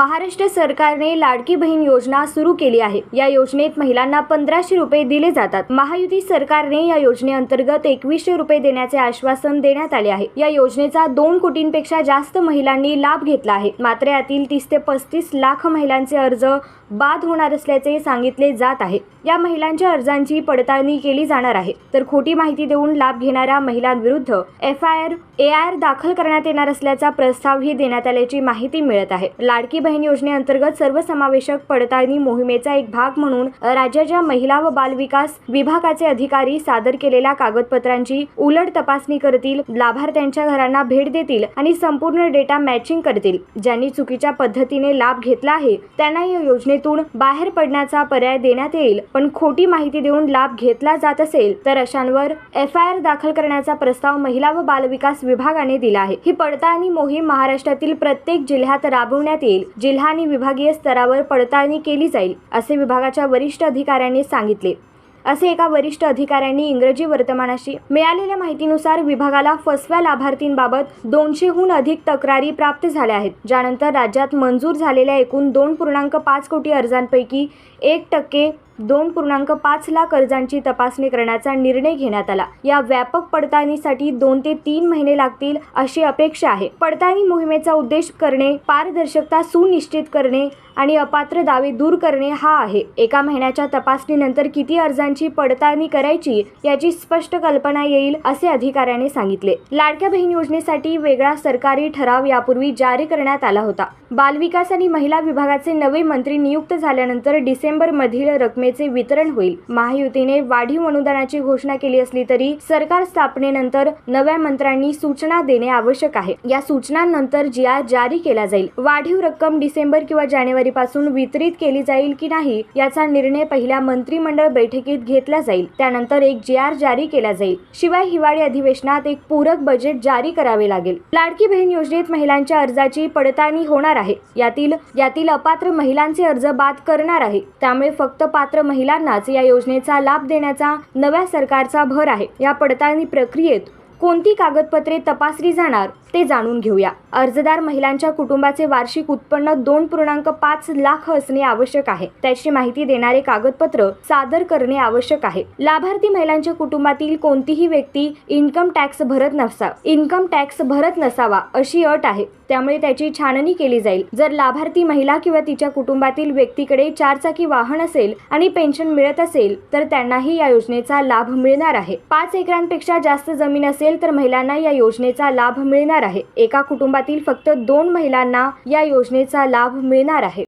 महाराष्ट्र सरकारने लाडकी बहीण योजना सुरू केली आहे. या योजनेत महिलांना पंधराशे रुपये दिले जातात. महायुती सरकारने या योजनेअंतर्गत एकवीसशे रुपये देण्याचे आश्वासन देण्यात आले आहे. या योजनेचा दोन कोटींपेक्षा जास्त महिलांनी लाभ घेतला आहे. मात्र यातील तीस ते पस्तीस लाख महिलांचे अर्ज बाद होणार असल्याचे सांगितले जात आहे. या महिलांच्या अर्जांची पडताळणी केली जाणार आहे. तर खोटी माहिती देऊन लाभ घेणाऱ्या महिलांविरुद्ध F I R A R दाखल करण्यात येणार असल्याचा प्रस्तावही देण्यात आल्याची माहिती मिळत आहे. लाडकी बहीण योजनेअंतर्गत सर्वसमावेशक पडताळणी मोहिमेचा एक भाग म्हणून राज्याच्या महिला व बालविकास विभागाचे अधिकारी सादर केलेल्या कागदपत्रांची उलट तपासणी करतील लाभार्थ्यांच्या घरांना भेट देतील आणि संपूर्ण डेटा मॅचिंग करतील. ज्यांनी चुकीच्या पद्धतीने लाभ घेतला आहे त्यांना या योजनेतून बाहेर पडण्याचा पर्याय देण्यात येईल. पण खोटी माहिती देऊन लाभ घेतला जात असेल तर अशांवर एफ आय आर दाखल करण्याचा प्रस्ताव महिला व बालविकास विभागाने दिला आहे. ही पडताळणी मोहीम महाराष्ट्रातील प्रत्येक जिल्ह्यात राबवण्यात येईल जिल्हा आणि विभागीय स्तरावर पडताळणी केली जाईल असे विभागाच्या वरिष्ठ अधिकाऱ्यांनी सांगितले. असे एका वरिष्ठ अधिकाऱ्यांनी इंग्रजी वर्तमानाशी मिळालेल्या माहितीनुसार विभागाला फसव्या लाभार्थींबाबत दोनशेहून अधिक तक्रारी प्राप्त झाल्या आहेत ज्यानंतर राज्यात मंजूर झालेल्या एकूण दोन पूर्णांक पाच कोटी अर्जांपैकी एक टक्के दोन पूर्णांक पाच लाख अर्जांची तपासणी करण्याचा निर्णय घेण्यात आला. या व्यापक पडताळणीसाठी दोन ते तीन महिने लागतील अशी अपेक्षा आहे. पडताळणी मोहिमेचा उद्देश करणे पारदर्शकता सुनिश्चित करणे आणि अपात्र दावे दूर करणे हा आहे. एका महिन्याच्या तपासणीनंतर किती अर्जांची पडताळणी करायची याची स्पष्ट कल्पना येईल असे अधिकाऱ्याने सांगितले. लाडक्या बहीण योजनेसाठी वेगळा सरकारी ठराव यापूर्वी जारी करण्यात आला होता. बालविकास आणि महिला विभागाचे नवे मंत्री नियुक्त झाल्यानंतर डिसेंबरमधील रकमे रकमेचे वितरण होईल. महायुतीने वाढीव अनुदानाची घोषणा केली असली तरी सरकार स्थापनेनंतर नव्या मंत्र्यांनी सूचना देणे आवश्यक आहे. या सूचनांनंतर जी आर जारी केला जाईल. वाढीव रक्कम डिसेंबर किंवा जानेवारी पासून वितरित केली जाईल की नाही याचा निर्णय पहिल्या मंत्रिमंडळ बैठकीत घेतला जाईल. त्यानंतर एक जी आर जारी केला जाईल. शिवाय हिवाळी अधिवेशनात एक पूरक बजेट जारी करावे लागेल. लाडकी बहीण योजनेत महिलांच्या अर्जाची पडताळणी होणार आहे. यातील यातील अपात्र महिलांचे अर्ज बाद करणार आहे. त्यामुळे फक्त पात्र महिलांनाच या योजनेचा लाभ देण्याचा नव्या सरकारचा भर आहे. या पडताळणी प्रक्रियेत कोणती कागदपत्रे तपासली जाणार ते जाणून घेऊया. अर्जदार महिलांच्या कुटुंबाचे वार्षिक उत्पन्न दोन पूर्णांक पाच लाख असणे आवश्यक आहे. त्याची माहिती देणारे कागदपत्र सादर करणे आवश्यक आहे. लाभार्थी महिलांच्या कुटुंबातील कोणतीही व्यक्ती इन्कम टॅक्स भरत नसा इन्कम टॅक्स भरत नसावा अशी अट आहे. त्यामुळे त्याची छाननी केली जाईल. जर लाभार्थी महिला किंवा तिच्या कुटुंबातील व्यक्तीकडे चारचाकी वाहन असेल आणि पेन्शन मिळत असेल तर त्यांनाही या योजनेचा लाभ मिळणार आहे. पाच एकरांपेक्षा जास्त जमीन असेल असेल तर महिलांना या योजनेचा लाभ मिळणार आहे. एका कुटुंबातील फक्त दोन महिलांना या योजनेचा लाभ मिळणार आहे.